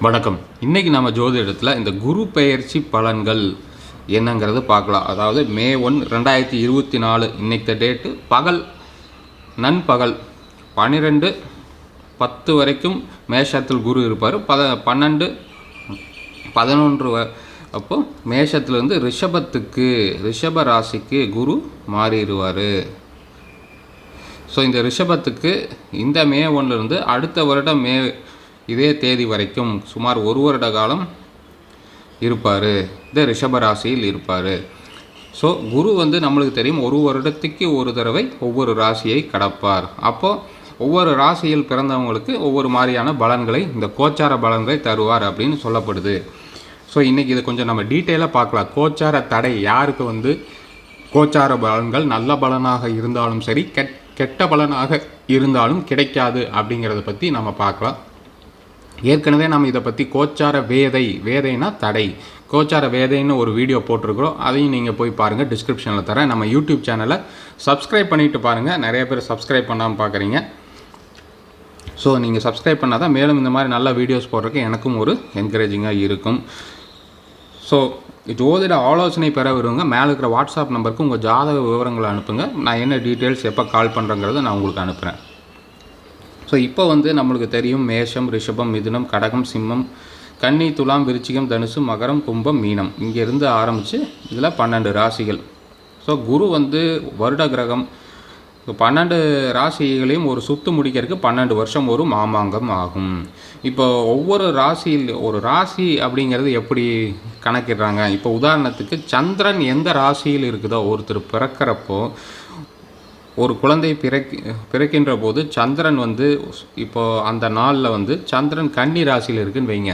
வணக்கம். இன்றைக்கி நம்ம ஜோதிடத்தில் இந்த குரு பெயர்ச்சி பலன்கள் என்னங்கிறது பார்க்கலாம். அதாவது மே ஒன் ரெண்டாயிரத்தி இருபத்தி நாலு இன்னைக்கு டேட்டு பகல் நண்பகல் பன்னிரெண்டு பத்து வரைக்கும் மேஷத்தில் குரு இருப்பார். பத பன்னெண்டு பதினொன்று வ- அப்போ மேஷத்துலேருந்து ரிஷபத்துக்கு ரிஷப ராசிக்கு குரு மாறிடுவார். ஸோ இந்த ரிஷபத்துக்கு இந்த மே ஒன்றுலேருந்து அடுத்த வருடம் மே இதே தேதி வரைக்கும் சுமார் ஒரு வருட காலம் இருப்பார். இந்த ரிஷப ராசியில் இருப்பார். ஸோ குரு வந்து நம்மளுக்கு தெரியும் ஒரு வருடத்துக்கு ஒரு தடவை ஒவ்வொரு ராசியை கடப்பார். அப்போது ஒவ்வொரு ராசியில் பிறந்தவங்களுக்கு ஒவ்வொரு மாதிரியான பலன்களை இந்த கோச்சார பலன்களை தருவார் அப்படின்னு சொல்லப்படுது. ஸோ இன்றைக்கி இதை கொஞ்சம் நம்ம டீட்டெயிலாக பார்க்கலாம். கோச்சார தடை யாருக்கு வந்து கோச்சார பலன்கள் நல்ல பலனாக இருந்தாலும் சரி கெட் கெட்ட பலனாக இருந்தாலும் கிடைக்காது அப்படிங்கிறத பற்றி நம்ம பார்க்கலாம். ஏற்கனவே நம்ம இதை பற்றி கோச்சார வேதை வேதைனா தடை. கோச்சார வேதைன்னு ஒரு வீடியோ போட்டிருக்கிறோம். அதையும் நீங்கள் போய் பாருங்கள் டிஸ்கிரிப்ஷனில் தரேன். நம்ம யூடியூப் சேனலை சப்ஸ்கிரைப் பண்ணிட்டு பாருங்கள் நிறைய பேர் சப்ஸ்கிரைப் பண்ணாமல் பார்க்குறீங்க ஸோ நீங்கள் சப்ஸ்கிரைப் பண்ணால் தான் மேலும் இந்த மாதிரி நல்ல வீடியோஸ் போடுறதுக்கு எனக்கும் ஒரு என்கரேஜிங்காக இருக்கும். ஸோ ஜோதிட ஆலோசனை பெற விரும்புங்க. மேலே இருக்கிற வாட்ஸ்அப் நம்பருக்கு உங்கள் ஜாதக விவரங்களை அனுப்புங்க. நான் என்ன டீட்டெயில்ஸ் எப்போ கால் பண்ணுறேங்கிறத நான் உங்களுக்கு அனுப்புகிறேன் ஸோ இப்போ வந்து நம்மளுக்கு தெரியும் மேஷம் ரிஷபம் மிதுனம் கடகம் சிம்மம் கன்னி துலாம் விருச்சிகம் தனுசு மகரம் கும்பம் மீனம். இங்கேருந்து ஆரம்பித்து இதில் பன்னெண்டு ராசிகள். ஸோ குரு வந்து வருட கிரகம். இப்போ பன்னெண்டு ராசிகளையும் ஒரு சுத்து முடிக்கிறதுக்கு பன்னெண்டு வருஷம் ஒரு மாமாங்கம் ஆகும். இப்போ ஒவ்வொரு ராசியில் ஒரு ராசி அப்படிங்கிறது எப்படி கணக்கிடுறாங்க? இப்போ உதாரணத்துக்கு சந்திரன் எந்த ராசியில் இருக்குதோ ஒருத்தர் பிறக்கிறப்போ ஒரு குழந்தை பிறக்கி பிறக்கின்ற போது சந்திரன் வந்து இப்போ அந்த நாளில் வந்து சந்திரன் கன்னி ராசியில் இருக்குன்னு வைங்க.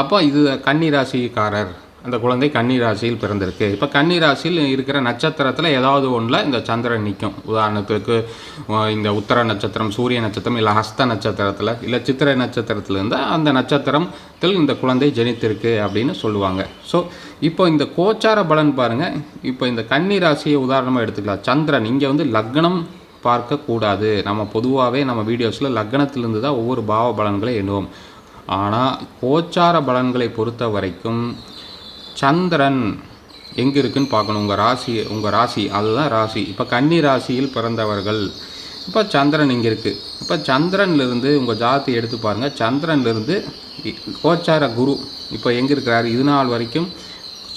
அப்போ இது கன்னி ராசிக்காரர். அந்த குழந்தை கன்னி ராசியில் பிறந்திருக்கு. இப்போ கன்னி ராசியில் இருக்கிற நட்சத்திரத்தில் ஏதாவது ஒன்றில் இந்த சந்திரன் நிற்கும் உதாரணத்துக்கு இந்த உத்தர நட்சத்திரம் சூரிய நட்சத்திரம் இல்லை ஹஸ்த நட்சத்திரத்தில் இல்லை சித்திரை நட்சத்திரத்தில் இருந்தால் அந்த நட்சத்திரத்தில் இந்த குழந்தை ஜனித்திருக்கு அப்படின்னு சொல்லுவாங்க. ஸோ இப்போ இந்த கோச்சார பலன் பாருங்கள் இப்போ இந்த கன்னி ராசியை உதாரணமாக எடுத்துக்கலாம். சந்திரன் இங்கே வந்து லக்னம் பார்க்கக்கூடாது நம்ம பொதுவாகவே நம்ம வீடியோஸில் லக்னத்திலிருந்து தான் ஒவ்வொரு பாவ பலன்களை எண்ணுவோம். ஆனால் கோச்சார பலன்களை பொறுத்த வரைக்கும் சந்திரன் எங்கே இருக்குன்னு பார்க்கணும். உங்கள் ராசி உங்கள் ராசி அதுதான் ராசி. இப்போ கன்னி ராசியில் பிறந்தவர்கள். இப்போ சந்திரன் இங்கே இருக்குது இப்போ சந்திரன்லேருந்து உங்கள் ஜாதி எடுத்து பாருங்கள் சந்திரன்லேருந்து கோச்சார குரு இப்போ எங்கே இருக்கிறாரு இது நாள் வரைக்கும்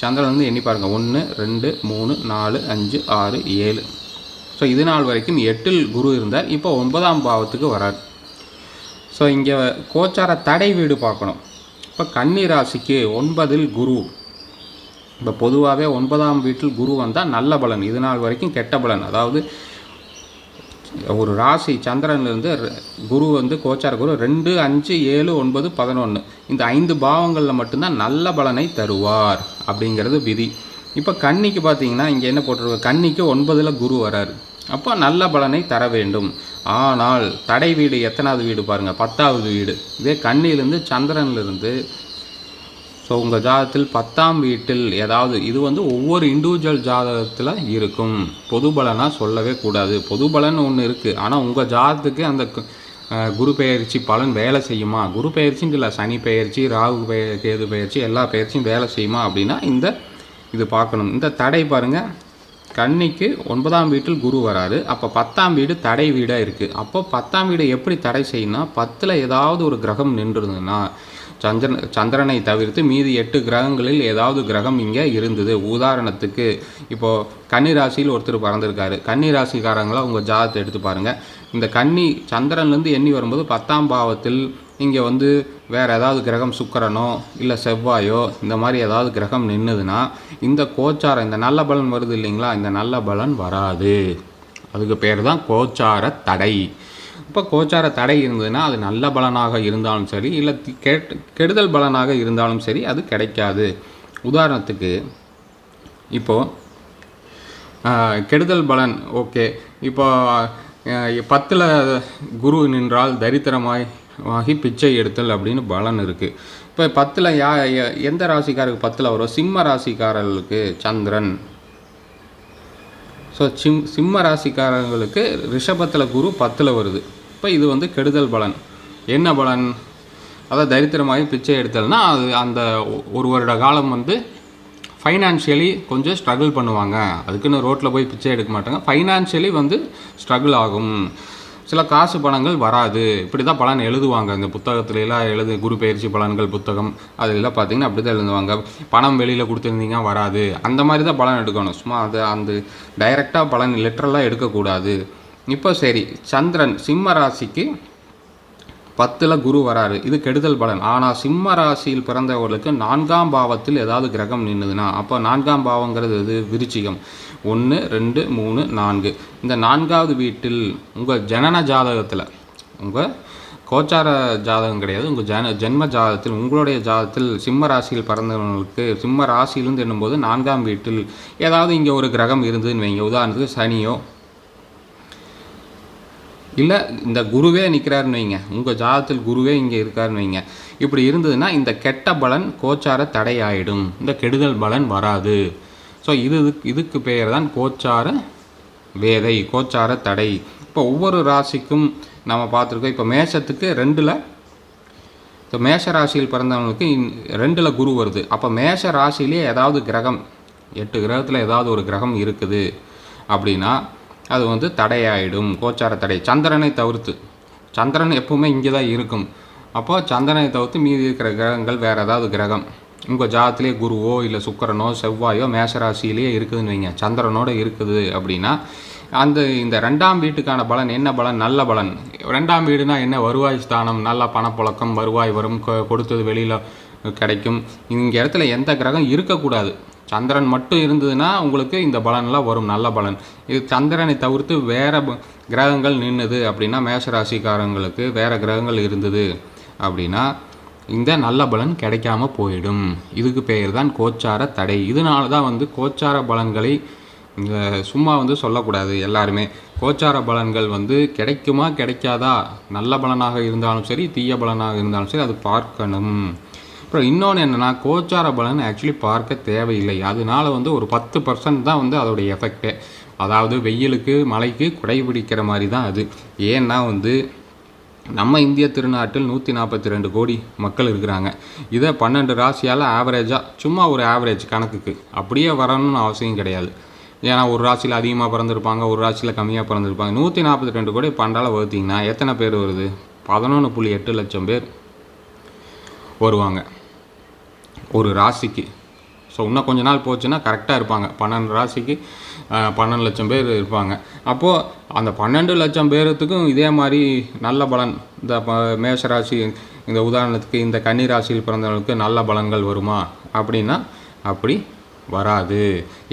சந்திரன் வந்து எண்ணி பாருங்கள் ஒன்று ரெண்டு மூணு நாலு அஞ்சு ஆறு ஏழு. ஸோ இது நாள் வரைக்கும் எட்டில் குரு இருந்தார். இப்போ ஒன்பதாம் பாவத்துக்கு வரார். ஸோ இங்கே கோச்சார தடை வீடு பார்க்கணும். இப்போ கன்னி ராசிக்கு ஒன்பதில் குரு. இப்போ பொதுவாகவே ஒன்பதாம் வீட்டில் குரு வந்தால் நல்ல பலன். இது நாள் வரைக்கும் கெட்ட பலன். அதாவது ஒரு ராசி சந்திரன்லேருந்து குரு வந்து கோச்சார குரு ரெண்டு அஞ்சு ஏழு ஒன்பது பதினொன்று இந்த ஐந்து பாவங்களில் மட்டும்தான் நல்ல பலனை தருவார் அப்படிங்கிறது விதி. இப்போ கன்னிக்கு பார்த்தீங்கன்னா இங்கே என்ன போட்டிருக்கு? கன்னிக்கு ஒன்பதில் குரு வராரு. அப்போ நல்ல பலனை தர வேண்டும். ஆனால் தடை வீடு எத்தனாவது வீடு பாருங்கள் பத்தாவது வீடு. இதே கண்ணிலிருந்து சந்திரன்லேருந்து ஸோ உங்கள் ஜாதகத்தில் பத்தாம் வீட்டில் ஏதாவது இது வந்து ஒவ்வொரு இண்டிவிஜுவல் ஜாதகத்தில் இருக்கும். பொது பலனாக சொல்லவே கூடாது. பொது பலன் ஒன்று இருக்குது ஆனால் உங்கள் ஜாதகத்துக்கு அந்த குரு பெயர்ச்சி பலன் வேலை செய்யுமா? குரு பெயர்ச்சின்னு இல்லை சனி பெயர்ச்சி ராகு பெயர் கேது பெயர்ச்சி எல்லா பெயர்ச்சியும் வேலை செய்யுமா அப்படின்னா இந்த இது பார்க்கணும். இந்த தடை பாருங்கள் கன்னிக்கு ஒன்பதாம் வீட்டில் குரு வராரு. அப்போ பத்தாம் வீடு தடை வீடாக இருக்குது அப்போ பத்தாம் வீடு எப்படி தடை செய்யணும்னா பத்தில் ஏதாவது ஒரு கிரகம் நின்றுருந்ததுன்னா சந்திரன் சந்திரனை தவிர்த்து மீதி எட்டு கிரகங்களில் ஏதாவது கிரகம் இங்கே இருந்தது. உதாரணத்துக்கு இப்போது கன்னி ராசியில் ஒருத்தர் பறந்திருக்காரு. கன்னி ராசிக்காரங்களாக உங்கள் ஜாதத்தை எடுத்து பாருங்கள் இந்த கன்னி சந்திரன்லேருந்து எண்ணி வரும்போது பத்தாம் பாவத்தில் இங்கே வந்து வேறு ஏதாவது கிரகம் சுக்கரனோ இல்லை செவ்வாயோ இந்த மாதிரி ஏதாவது கிரகம் நின்றுதுன்னா இந்த கோச்சாரம் இந்த நல்ல பலன் வருது இல்லைங்களா? இந்த நல்ல பலன் வராது. அதுக்கு பேர் தான் கோச்சார தடை. இப்போ கோச்சார தடை இருந்ததுன்னா அது நல்ல பலனாக இருந்தாலும் சரி இல்லை கெடுதல் பலனாக இருந்தாலும் சரி அது கிடைக்காது. உதாரணத்துக்கு இப்போது கெடுதல் பலன் ஓகே. இப்போ பத்தில் குரு நின்றால் தரித்திரமாய் ஆகி பிச்சை எடுத்தல் அப்படின்னு பலன் இருக்குது இப்போ பத்தில் யா எ- எந்த ராசிக்காரருக்கு பத்தில் வரும்? சிம்ம ராசிக்காரர்களுக்கு சந்திரன். ஸோ சிம் சிம்ம ராசிக்காரங்களுக்கு ரிஷபத்தில் குரு பத்தில் வருது. இப்போ இது வந்து கெடுதல் பலன். என்ன பலன்? அதாவது தரித்திரமாகி பிச்சை எடுத்தல்னா அது அந்த ஒ- ஒரு வருட காலம் வந்து ஃபைனான்ஷியலி கொஞ்சம் ஸ்ட்ரகிள் பண்ணுவாங்க. அதுக்குன்னு ரோட்டில் போய் பிச்சை எடுக்க மாட்டாங்க. ஃபைனான்ஷியலி வந்து ஸ்ட்ரகிள் ஆகும். சில காசு பணங்கள் வராது. இப்படி தான் பலன் எழுதுவாங்க. இந்த புத்தகத்துலலாம் எழுது குரு பயிற்சி பலன்கள் புத்தகம் அதெல்லாம் பார்த்தீங்கன்னா அப்படி தான் எழுதுவாங்க. பணம் வெளியில் கொடுத்துருந்தீங்க வராது. அந்த மாதிரி தான் பலன் எடுக்கணும். சும்மா அதை அந்த டைரெக்டாக பலன் லிட்டரலாக எடுக்கக்கூடாது. இப்போ சரி சந்திரன் சிம்ம ராசிக்கு பத்தில் குரு வராரு. இது கெடுதல் பலன். ஆனால் சிம்ம ராசியில் பிறந்தவர்களுக்கு நான்காம் பாவத்தில் ஏதாவது கிரகம் நின்றுதுன்னா அப்போ நான்காம் பாவங்கிறது இது விருச்சிகம். ஒன்று ரெண்டு மூணு நான்கு. இந்த நான்காவது வீட்டில் உங்கள் ஜனன ஜாதகத்தில் உங்கள் கோச்சார ஜாதகம் கிடையாது உங்கள் ஜன ஜென்ம ஜாதகத்தில் உங்களுடைய ஜாதகத்தில் சிம்ம ராசியில் பிறந்தவங்களுக்கு சிம்ம ராசியிலிருந்து என்னும்போது நான்காம் வீட்டில் ஏதாவது இங்கே ஒரு கிரகம் இருந்ததுன்னு வைங்க. உதாரணத்துக்கு சனியோ இல்லை இந்த குருவே நிற்கிறாருன்னு வைங்க. உங்கள் ஜாதத்தில் குருவே இங்கே இருக்காருன்னு வைங்க. இப்படி இருந்ததுன்னா இந்த கெட்ட பலன் கோச்சார தடையாயிடும். இந்த கெடுதல் பலன் வராது. ஸோ இது இதுக்கு- இதுக்கு பெயர் தான் கோச்சார வேதை கோச்சார தடை. இப்போ ஒவ்வொரு ராசிக்கும் நம்ம பார்த்துருக்கோம். இப்போ மேஷத்துக்கு ரெண்டில் இப்போ மேஷ ராசியில் பிறந்தவங்களுக்கு ரெண்டில் குரு வருது. அப்போ மேஷ ராசியிலே ஏதாவது கிரகம் எட்டு கிரகத்தில் ஏதாவது ஒரு கிரகம் இருக்குது. அப்படின்னா அது வந்து தடையாயிடும் கோச்சார தடை. சந்திரனை தவிர்த்து. சந்திரன் எப்பவுமே இங்கே தான் இருக்கும். அப்போது சந்திரனை தவிர்த்து மீதி இருக்கிற கிரகங்கள் வேறு ஏதாவது கிரகம். உங்கள் ஜாதத்திலே குருவோ இல்லை சுக்கிரனோ செவ்வாயோ மேஷராசியிலேயே இருக்குதுன்னு வைங்க. சந்திரனோட இருக்குது அப்படின்னா அந்த இந்த ரெண்டாம் வீட்டுக்கான பலன் என்ன பலன்? நல்ல பலன். ரெண்டாம் வீடுனா என்ன? வருவாய் ஸ்தானம் நல்ல பணப்புழக்கம் வருவாய் வரும் கொ- கொடுத்தது வெளியில் கிடைக்கும். இங்கே இடத்துல எந்த கிரகம் இருக்கக்கூடாது. சந்திரன் மட்டும் இருந்ததுன்னா உங்களுக்கு இந்த பலன்லாம் வரும் நல்ல பலன். இது சந்திரனை தவிர்த்து வேறு கிரகங்கள் நின்றுது அப்படின்னா மேஷராசிக்காரங்களுக்கு ராசிக்காரங்களுக்கு கிரகங்கள் இருந்தது அப்படின்னா இந்த நல்ல பலன் கிடைக்காம போயிடும். இதுக்கு பெயர் தான் கோச்சார தடை. இதனால தான் வந்து கோச்சார பலன்களை சும்மா வந்து சொல்லக்கூடாது எல்லாருமே. கோச்சார பலன்கள் வந்து கிடைக்குமா கிடைக்காதா? நல்ல பலனாக இருந்தாலும் சரி தீய பலனாக இருந்தாலும் சரி அது பார்க்கணும். அப்புறம் இன்னொன்று என்னென்னா கோச்சார பலன் ஆக்சுவலி பார்க்க தேவையில்லை. அதனால வந்து ஒரு பத்து பர்சன்ட் தான் வந்து அதோடைய எஃபெக்ட்டு அதாவது வெயிலுக்கு மழைக்கு குடை பிடிக்கிற மாதிரி தான் அது. ஏன்னா வந்து நம்ம இந்திய திருநாட்டில் நூற்றி நாற்பத்தி ரெண்டு கோடி மக்கள் இருக்கிறாங்க. இதை பன்னெண்டு ராசியால் ஆவரேஜாக சும்மா ஒரு ஆவரேஜ் கணக்குக்கு. அப்படியே வரணும்னு அவசியம் கிடையாது. ஏன்னா ஒரு ராசியில் அதிகமாக பிறந்திருப்பாங்க ஒரு ராசியில் கம்மியாக பிறந்திருப்பாங்க. நூற்றி நாற்பத்தி ரெண்டு கோடி பன்னெண்டால் வகுத்தீங்கன்னா எத்தனை பேர் வருது? பதினொன்று புள்ளி எட்டு லட்சம் பேர் வருவாங்க. ஒரு ராசிக்கு. ஸோ இன்னும் கொஞ்ச நாள் போச்சுன்னா கரெக்டாக இருப்பாங்க. பன்னெண்டு ராசிக்கு பன்னெண்டு லட்சம் பேர் இருப்பாங்க. அப்போது அந்த பன்னெண்டு லட்சம் பேர்த்துக்கும் இதே மாதிரி நல்ல பலன். இந்த ப- மேஷ ராசி இந்த உதாரணத்துக்கு இந்த கன்னி ராசியில் பிறந்தவங்களுக்கு நல்ல பலன்கள் வருமா? அப்படின்னா அப்படி வராது.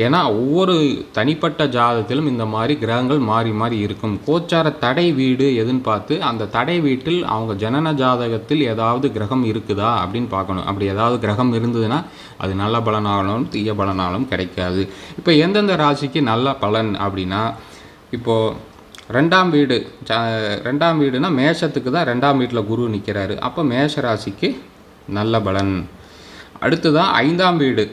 ஏன்னா ஒவ்வொரு தனிப்பட்ட ஜாதகத்திலும் இந்த மாதிரி கிரகங்கள் மாறி மாறி இருக்கும். கோச்சார தடை வீடு எதுன்னு பார்த்து அந்த தடை வீட்டில் அவங்க ஜனன ஜாதகத்தில் ஏதாவது கிரகம் இருக்குதா அப்படின்னு பார்க்கணும். அப்படி ஏதாவது கிரகம் இருந்ததுன்னா அது நல்ல பலனாலும் தீய பலனாலும் கிடைக்காது. இப்போ எந்தெந்த ராசிக்கு நல்ல பலன் அப்படின்னா இப்போது ரெண்டாம் வீடு ரெண்டாம் வீடுனா மேஷத்துக்கு தான் ரெண்டாம் வீட்டில் குரு நிற்கிறாரு அப்போ மேஷ ராசிக்கு நல்ல பலன். அடுத்ததான் ஐந்தாம் வீடு.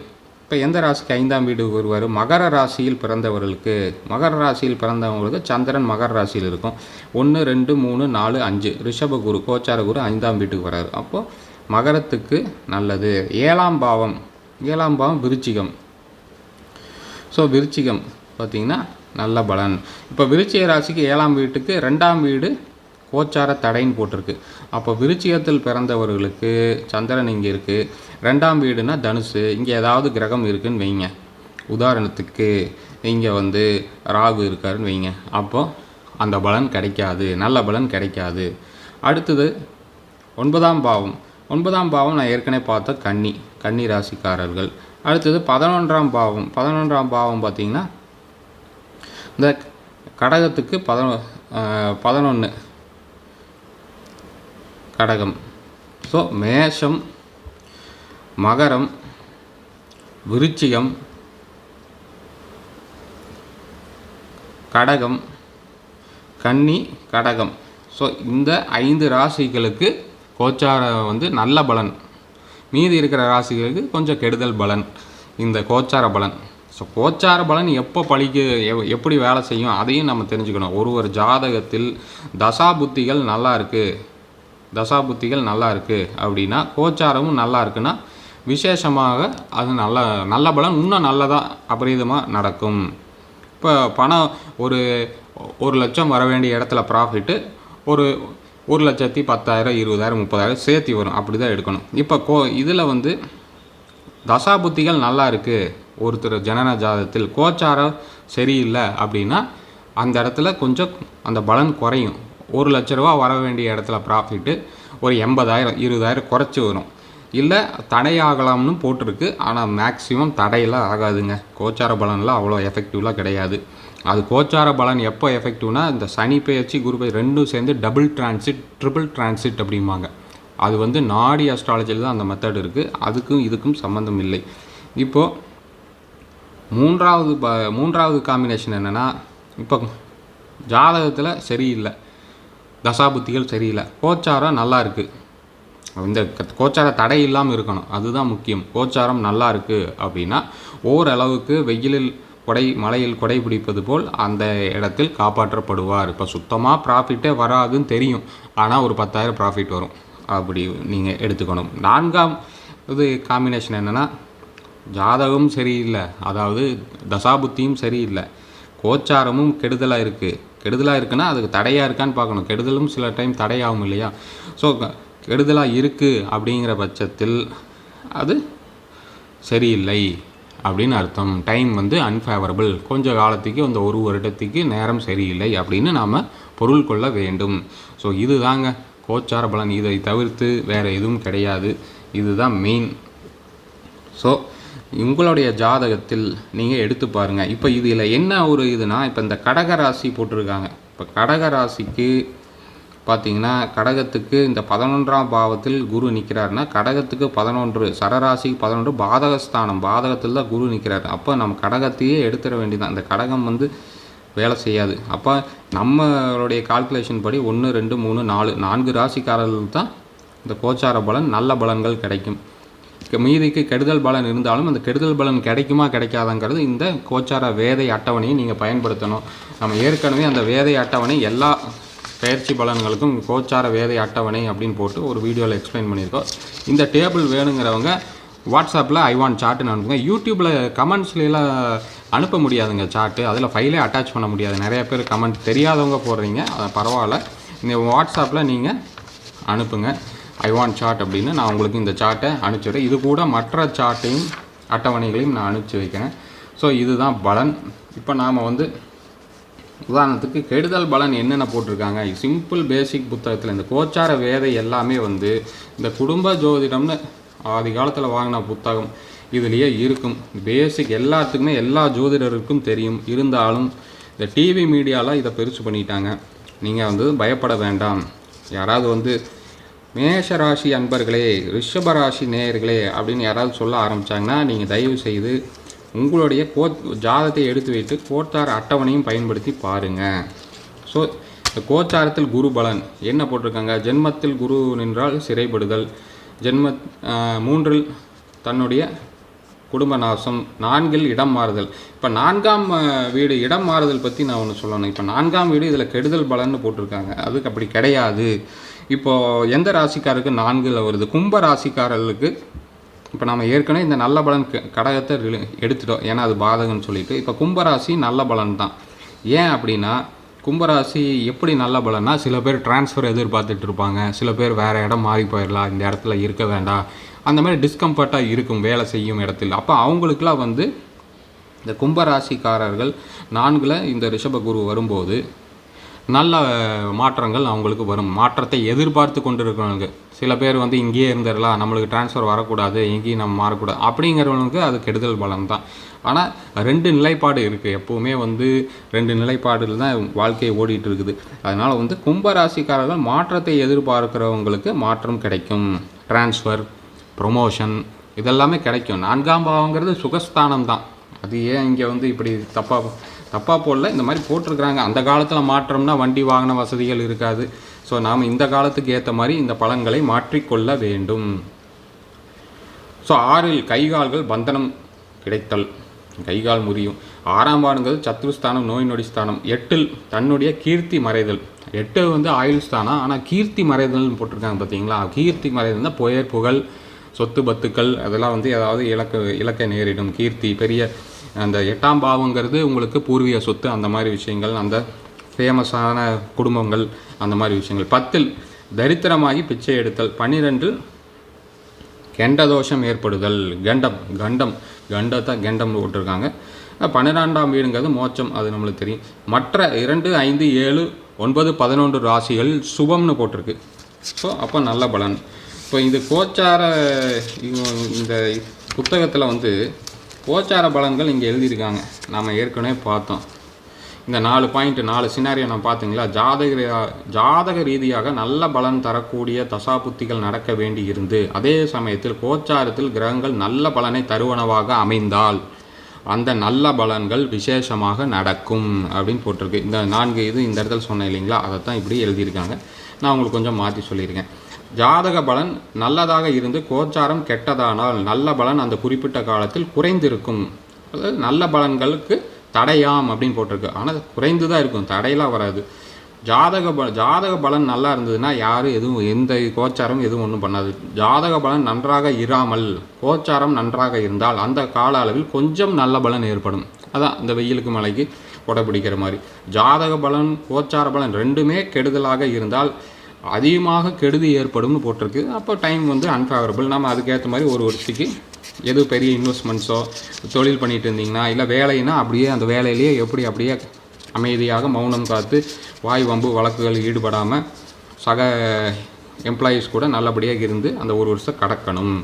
இப்போ எந்த ராசிக்கு ஐந்தாம் வீடு வருவார்? மகர ராசியில் பிறந்தவர்களுக்கு மகர ராசியில் பிறந்தவங்களுக்கு சந்திரன் மகர ராசியில் இருக்கும். ஒன்று ரெண்டு மூணு நாலு அஞ்சு. ரிஷப குரு கோச்சார குரு ஐந்தாம் வீட்டுக்கு வராரு. அப்போது மகரத்துக்கு நல்லது. ஏழாம் பாவம். ஏழாம் பாவம் விருச்சிகம். ஸோ விருச்சிகம் பார்த்திங்கன்னா நல்ல பலன். இப்போ விருச்சிக ராசிக்கு ஏழாம் வீட்டுக்கு ரெண்டாம் வீடு கோச்சார தடைன்னு போட்டிருக்கு. அப்போ விருச்சிகத்தில் பிறந்தவர்களுக்கு சந்திரன் இங்கே இருக்குது ரெண்டாம் வீடுனா தனுசு. இங்கே ஏதாவது கிரகம் இருக்குதுன்னு வைங்க. உதாரணத்துக்கு இங்கே வந்து ராகு இருக்காருன்னு வைங்க. அப்போ அந்த பலன் கிடைக்காது. நல்ல பலன் கிடைக்காது. அடுத்தது ஒன்பதாம் பாவம். ஒன்பதாம் பாவம் நான் ஏற்கனவே பார்த்த கன்னி கன்னி ராசிக்காரர்கள். அடுத்தது பதினொன்றாம் பாவம். பதினொன்றாம் பாவம் பார்த்திங்கன்னா இந்த கடகத்துக்கு பதினொ பதினொன்று கடகம். ஸோ மேஷம் மகரம் விருச்சிகம் கடகம் கன்னி கடகம். ஸோ இந்த ஐந்து ராசிகளுக்கு கோச்சார வந்து நல்ல பலன். மீதி இருக்கிற ராசிகளுக்கு கொஞ்சம் கெடுதல் பலன். இந்த கோச்சார பலன். ஸோ கோச்சார பலன் எப்போ பழிக்க எவ்- எப்படி வேலை செய்யும் அதையும் நம்ம தெரிஞ்சுக்கணும். ஒரு ஒரு ஜாதகத்தில் தசா புத்திகள் நல்லா இருக்குது தசாபுத்திகள் நல்லா இருக்குது அப்படின்னா கோச்சாரமும் நல்லா இருக்குன்னா விசேஷமாக அது நல்ல நல்ல பலன் இன்னும் நல்லதாக அபரீதமாக நடக்கும். இப்போ பணம் ஒரு ஒரு லட்சம் வர வேண்டிய இடத்துல ப்ராஃபிட்டு ஒரு ஒரு லட்சத்தி பத்தாயிரம் இருபதாயிரம் முப்பதாயிரம் சேர்த்து வரும். அப்படி தான் எடுக்கணும். இப்போ கோ இதில் வந்து தசாபுத்திகள் நல்லா இருக்குது ஒருத்தர் ஜனன ஜாதத்தில் கோச்சாரம் சரியில்லை அப்படின்னா அந்த இடத்துல கொஞ்சம் அந்த பலன் குறையும். ஒரு லட்ச ரூபா வர வேண்டிய இடத்துல ப்ராஃபிட்டு ஒரு எண்பதாயிரம் இருபதாயிரம் குறைச்சி வரும். இல்லை தடையாகலாம்னு போட்டிருக்கு. ஆனால் மேக்ஸிமம் தடையெல்லாம் ஆகாதுங்க. கோச்சார பலன்லாம் அவ்வளோ எஃபெக்டிவ்லாம் கிடையாது. அது கோச்சார பலன் எப்போ எஃபெக்டிவ்னா இந்த சனி பெயர்ச்சி குரு பெயர்ச்சி ரெண்டும் சேர்ந்து டபுள் டிரான்சிட் ட்ரிபிள் டிரான்சிட் அப்படிம்பாங்க. அது வந்து நாடி அஸ்ட்ராலஜியில் தான் அந்த மெத்தட் இருக்குது அதுக்கும் இதுக்கும் சம்மந்தம் இல்லை. இப்போது மூன்றாவது ப மூன்றாவது காம்பினேஷன் என்னென்னா இப்போ ஜாதகத்தில் சரியில்லை. தசாபுத்திகள் சரியில்லை கோச்சாரம் நல்லா இருக்குது இந்த கோச்சார தடை இல்லாமல் இருக்கணும். அதுதான் முக்கியம். கோச்சாரம் நல்லா இருக்குது அப்படின்னா ஓரளவுக்கு வெயிலில் கொடை மலையில் கொடை பிடிப்பது போல் அந்த இடத்தில் காப்பாற்றப்படுவார். இப்போ சுத்தமாக ப்ராஃபிட்டே வராதுன்னு தெரியும். ஆனால் ஒரு பத்தாயிரம் ப்ராஃபிட் வரும். அப்படி நீங்கள் எடுத்துக்கணும். நான்காம் இது காம்பினேஷன் என்னென்னா ஜாதகமும் சரியில்லை. அதாவது தசாபுத்தியும் சரியில்லை. கோச்சாரமும் கெடுதலாக இருக்குது கெடுதலாக இருக்குன்னா அதுக்கு தடையாக இருக்கான்னு பார்க்கணும். கெடுதலும் சில டைம் தடையாகும் இல்லையா? ஸோ கெடுதலாக இருக்குது அப்படிங்கிற பட்சத்தில் அது சரியில்லை அப்படின்னு அர்த்தம். டைம் வந்து அன்ஃபேவரபிள் கொஞ்ச காலத்துக்கு அந்த ஒரு வருடத்துக்கு நேரம் சரியில்லை அப்படின்னு நாம் பொருள் கொள்ள வேண்டும். ஸோ இதுதாங்க. கோச்சார பலன். இதை தவிர்த்து வேறு எதுவும் கிடையாது. இதுதான் மெயின் ஸோ உங்களுடைய ஜாதகத்தில் நீங்கள் எடுத்து பாருங்கள் இப்போ இதில் என்ன ஒரு இதுனா இப்போ இந்த கடக ராசி போட்டிருக்காங்க. இப்போ கடக ராசிக்கு பார்த்தீங்கன்னா கடகத்துக்கு இந்த பதினொன்றாம் பாவத்தில் குரு நிற்கிறாருன்னா கடகத்துக்கு பதினொன்று சரராசிக்கு பதினொன்று பாதகஸ்தானம். பாதகத்தில் தான் குரு நிற்கிறாரு அப்போ நம்ம கடகத்தையே எடுத்துட வேண்டியதான் அந்த கடகம் வந்து வேலை செய்யாது. அப்போ நம்மளுடைய கால்குலேஷன் படி ஒன்று ரெண்டு மூணு நாலு நான்கு ராசிக்காரர்கள் தான் இந்த கோச்சார பலன் நல்ல பலன்கள் கிடைக்கும். மீதிக்கு கெடுதல் பலன் இருந்தாலும் அந்த கெடுதல் பலன் கிடைக்குமா கிடைக்காதாங்கிறது இந்த கோச்சார வேதை அட்டவணையை நீங்கள் பயன்படுத்தணும். நம்ம ஏற்கனவே அந்த வேதை அட்டவணை எல்லா பயிற்சி பலன்களுக்கும் கோச்சார வேதை அட்டவணை அப்படின்னு போட்டு ஒரு வீடியோவில் எக்ஸ்பிளைன் பண்ணியிருக்கோம். இந்த டேபிள் வேணுங்கிறவங்க வாட்ஸ்அப்பில் ஐ வாண்ட் சார்ட்டுன்னு அனுப்புங்க. யூடியூப்பில் கமெண்ட்ஸ்லாம் அனுப்ப முடியாதுங்க சார்ட்டு அதில் ஃபைலே அட்டாச் பண்ண முடியாது. நிறைய பேர் கமெண்ட் தெரியாதவங்க போடுறீங்க. அது பரவாயில்ல. இந்த வாட்ஸ்அப்பில் நீங்கள் அனுப்புங்க. ஐ வாண்ட் சார்ட் அப்படின்னு நான் உங்களுக்கு இந்த சார்ட்டை அனுப்பிச்சுடுறேன். இது கூட மற்ற சார்ட்டையும் அட்டவணைகளையும் நான் அனுப்பிச்சி வைக்கிறேன். ஸோ இதுதான் பலன். இப்போ நாம் வந்து உதாரணத்துக்கு கெடுதல் பலன் என்னென்ன போட்டிருக்காங்க? சிம்பிள் பேசிக் புத்தகத்தில் இந்த கோச்சார வேதை எல்லாமே வந்து இந்த குடும்ப ஜோதிடம்னு ஆதி காலத்தில் வாங்கின புத்தகம் இதுலேயே இருக்கும். பேசிக் எல்லாத்துக்குமே எல்லா ஜோதிடருக்கும் தெரியும். இருந்தாலும் இந்த டிவி மீடியாவில் இதை பெருசு பண்ணிட்டாங்க. நீங்கள் வந்து பயப்பட வேண்டாம். யாராவது வந்து மேஷ ராசி அன்பர்களே ரிஷபராசி நேயர்களே அப்படின்னு யாராவது சொல்ல ஆரம்பித்தாங்கன்னா நீங்கள் தயவு செய்து உங்களுடைய கோ ஜாதத்தை எடுத்து வைத்து கோச்சார அட்டவணையும் பயன்படுத்தி பாருங்கள் ஸோ இந்த கோச்சாரத்தில் குரு பலன். என்ன போட்டிருக்காங்க? ஜென்மத்தில் குரு நின்றால் சிறைப்படுதல். ஜென்ம மூன்றில் தன்னுடைய குடும்ப நாசம். நான்கில் இடம் மாறுதல். இப்போ நான்காம் வீடு இடம் மாறுதல் பற்றி நான் ஒன்று சொல்லணும். இப்போ நான்காம் வீடு இதில் கெடுதல் பலன்னு போட்டிருக்காங்க. அதுக்கு அப்படி கிடையாது. இப்போ எந்த ராசிக்காருக்கு நான்கில் வருது? கும்ப ராசிக்காரர்களுக்கு இப்போ நம்ம ஏற்கனவே இந்த நல்ல பலன் கடகத்தை எடுத்துட்டோம். ஏன்னா அது பாதகம்னு சொல்லிட்டு. இப்போ கும்பராசி நல்ல பலன் தான். ஏன் அப்படின்னா கும்பராசி எப்படி நல்ல பலன்னா சில பேர் டிரான்ஸ்ஃபர் எதிர்பார்த்துட்டு இருப்பாங்க. சில பேர் வேறு இடம் மாறி போயிடலாம் இந்த இடத்துல இருக்க வேண்டாம். அந்த மாதிரி டிஸ்கம்ஃபர்ட்டாக இருக்கும் வேலை செய்யும் இடத்துல. அப்போ அவங்களுக்குலாம் வந்து இந்த கும்பராசிக்காரர்கள் நான்கில் இந்த ரிஷபகுரு வரும்போது நல்ல மாற்றங்கள் அவங்களுக்கு வரும். மாற்றத்தை எதிர்பார்த்து கொண்டு இருக்கிறவங்க சில பேர் வந்து இங்கேயே இருந்துடலாம் நம்மளுக்கு ட்ரான்ஸ்ஃபர் வரக்கூடாது எங்கேயும் நம்ம மாறக்கூடாது அப்படிங்கிறவங்களுக்கு அது கெடுதல் பலம் தான். ஆனால் ரெண்டு நிலைப்பாடு இருக்குது எப்போவுமே வந்து ரெண்டு நிலைப்பாடில் தான் வாழ்க்கையை ஓடிட்டு இருக்குது அதனால் வந்து கும்பராசிக்காரர்கள் மாற்றத்தை எதிர்பார்க்கிறவங்களுக்கு மாற்றம் கிடைக்கும். ட்ரான்ஸ்ஃபர் ப்ரொமோஷன் இதெல்லாமே கிடைக்கும். நான்காம் பாவங்கிறது சுகஸ்தானம் தான். அது ஏன் இங்கே வந்து இப்படி தப்பாக தப்பாக போடல இந்த மாதிரி போட்டிருக்கிறாங்க. அந்த காலத்தில் மாற்றம்னா வண்டி வாகன வசதிகள் இருக்காது. ஸோ நாம் இந்த காலத்துக்கு ஏற்ற மாதிரி இந்த பலன்களை மாற்றிக்கொள்ள வேண்டும். ஸோ ஆறில் கைகால்கள் பந்தனம் கிடைத்தல். கைகால் முறியும். ஆறாம் பாடுங்கிறது சத்ருஸ்தானம் நோய் நொடி ஸ்தானம். எட்டில் தன்னுடைய கீர்த்தி மறைதல். எட்டு வந்து ஆயுள் ஸ்தானம் ஆனால் கீர்த்தி மறைதல்னு போட்டிருக்காங்க பார்த்தீங்களா கீர்த்தி மறைதல்னா புயர் புகழ் சொத்து பத்துக்கள் அதெல்லாம் வந்து ஏதாவது இலக்க இலக்க நேரிடும். கீர்த்தி பெரிய அந்த எட்டாம் பாவங்கிறது உங்களுக்கு பூர்வீக சொத்து அந்த மாதிரி விஷயங்கள் அந்த ஃபேமஸான குடும்பங்கள் அந்த மாதிரி விஷயங்கள். பத்தில் தரித்திரமாகி பிச்சை எடுத்தல் பன்னிரெண்டு கெண்டதோஷம் ஏற்படுதல் கண்டம் கண்டம் கண்டத்தை கெண்டம் போட்டிருக்காங்க. பன்னிரெண்டாம் வீடுங்கிறது மோட்சம் அது நம்மளுக்கு தெரியும். மற்ற இரண்டு ஐந்து ஏழு ஒன்பது பதினொன்று ராசிகள் சுபம்னு போட்டிருக்கு. ஸோ அப்போ நல்ல பலன். இப்போ இது கோச்சார இந்த புத்தகத்தில் வந்து கோச்சார பலன்கள் இங்கே எழுதியிருக்காங்க. நாம் ஏற்கனவே பார்த்தோம். இந்த நாலு பாயிண்ட் நாலு சினாரியோ நான் பார்த்தீங்களா? ஜாதக ஜாதக ரீதியாக நல்ல பலன் தரக்கூடிய தசாபுத்திகள் நடக்க வேண்டி இருந்து அதே சமயத்தில் கோச்சாரத்தில் கிரகங்கள் நல்ல பலனை தருவனவாக அமைந்தால் அந்த நல்ல பலன்கள் விசேஷமாக நடக்கும் அப்படின்னு போட்டிருக்கு. இந்த நான்கு இது இந்த இடத்துல சொன்னேன் இல்லைங்களா? அதைத்தான் இப்படி எழுதியிருக்காங்க. நான் உங்களுக்கு கொஞ்சம் மாற்றி சொல்லியிருக்கேன். ஜாதக பலன் நல்லதாக இருந்து கோச்சாரம் கெட்டதானால் நல்ல பலன் அந்த குறிப்பிட்ட காலத்தில் குறைந்திருக்கும். அதாவது நல்ல பலன்களுக்கு தடையாம் அப்படின்னு போட்டிருக்கு. ஆனால் குறைந்து தான் இருக்கும். தடையெல்லாம் வராது. ஜாதக பல ஜாதக பலன் நல்லா இருந்ததுன்னா யாரும் எதுவும் எந்த கோச்சாரம் எதுவும் ஒன்றும் பண்ணாது. ஜாதக பலன் நன்றாக இராமல் கோச்சாரம் நன்றாக இருந்தால் அந்த கால அளவில் கொஞ்சம் நல்ல பலன் ஏற்படும். அதான் இந்த வெயிலுக்கு மழைக்கு கொடை பிடிக்கிற மாதிரி. ஜாதக பலன் கோச்சார பலன் ரெண்டுமே கெடுதலாக இருந்தால் அதிகமாக கெடுதி ஏற்படும்னு போட்டிருக்கு. அப்போ டைம் வந்து அன்ஃபேவரபிள் நம்ம அதுக்கேற்ற மாதிரி ஒரு வருஷத்துக்கு எது பெரிய இன்வெஸ்ட்மெண்ட்ஸோ தொழில் பண்ணிட்டு இருந்தீங்கன்னா இல்லை வேலைன்னா அப்படியே அந்த வேலையிலேயே எப்படி அப்படியே அமைதியாக மௌனம் காத்து வாய் வம்பு வழக்குகள் ஈடுபடாமல் சக எம்ப்ளாயீஸ் கூட நல்லபடியாக இருந்து அந்த ஒரு வருஷம் கடக்கணும்.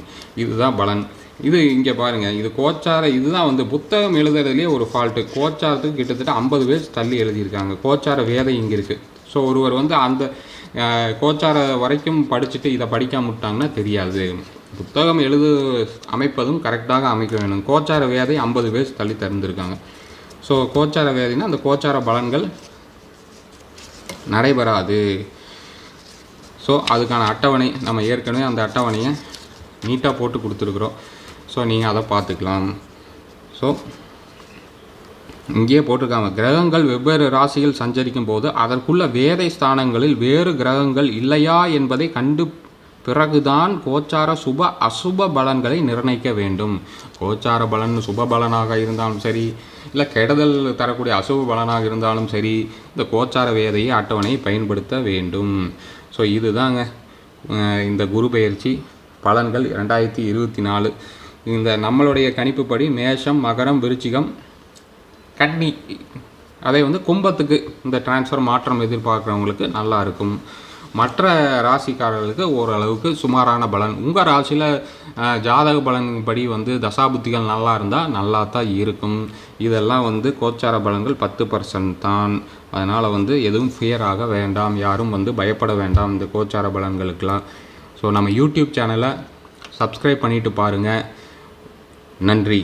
இதுதான் பலன். இது இங்கே பாருங்கள் இது கோச்சார இதுதான் வந்து புத்தகம் எழுதுறதுலேயே ஒரு ஃபால்ட்டு கோச்சாரத்துக்கு கிட்டத்தட்ட ஐம்பது பேர் தள்ளி எழுதியிருக்காங்க. கோச்சார வேதை இங்கே இருக்குது ஸோ ஒருவர் வந்து அந்த கோச்சார வரைக்கும் படிச்சுட்டு இதை படிக்காம விட்டாங்கன்னா தெரியாது. புத்தகம் எழுது அமைப்பதும் கரெக்டாக அமைக்க வேணும் கோச்சார வியாதி ஐம்பது பேர் தள்ளி திறந்துருக்காங்க. ஸோ கோச்சார வியாதினா அந்த கோச்சார பலன்கள் நடைபெறாது. ஸோ அதுக்கான அட்டவணை நம்ம ஏற்கனவே அந்த அட்டவணையை நீட்டாக போட்டு கொடுத்துருக்குறோம். ஸோ நீங்கள் அதை பார்த்துக்கலாம். ஸோ இங்கேயே போட்டிருக்காங்க. கிரகங்கள் வெவ்வேறு ராசியில் சஞ்சரிக்கும் போது அதற்குள்ள வேதை ஸ்தானங்களில் வேறு கிரகங்கள் இல்லையா என்பதை கண்டு பிறகுதான் கோச்சார சுப அசுப பலன்களை நிர்ணயிக்க வேண்டும். கோச்சார பலன் சுப பலனாக இருந்தாலும் சரி இல்லை கெடுதல் தரக்கூடிய அசுப பலனாக இருந்தாலும் சரி இந்த கோச்சார வேதையை அட்டவணையை பயன்படுத்த வேண்டும். ஸோ இதுதாங்க இந்த குரு பயிற்சி. பலன்கள் ரெண்டாயிரத்தி இருபத்தி நாலு. இந்த நம்மளுடைய கணிப்புப்படி மேஷம் மகரம் விருச்சிகம் கட்னி அதே வந்து கும்பத்துக்கு இந்த டிரான்ஸ்ஃபர் மாற்றம் எதிர்பார்க்குறவங்களுக்கு நல்லா இருக்கும். மற்ற ராசிக்காரர்களுக்கு ஓரளவுக்கு சுமாரான பலன். உங்கள் ராசியில் ஜாதக பலன் படி வந்து தசாபுத்திகள் நல்லா இருந்தால் நல்லா தான் இருக்கும். இதெல்லாம் வந்து கோச்சார பலன்கள் பத்து பர்சன்ட் தான். அதனால் வந்து எதுவும் ஃபியராக வேண்டாம். யாரும் வந்து பயப்பட வேண்டாம் இந்த கோச்சார பலன்களுக்கெல்லாம். ஸோ நம்ம யூடியூப் சேனலை சப்ஸ்கிரைப் பண்ணிட்டு பாருங்கள் நன்றி.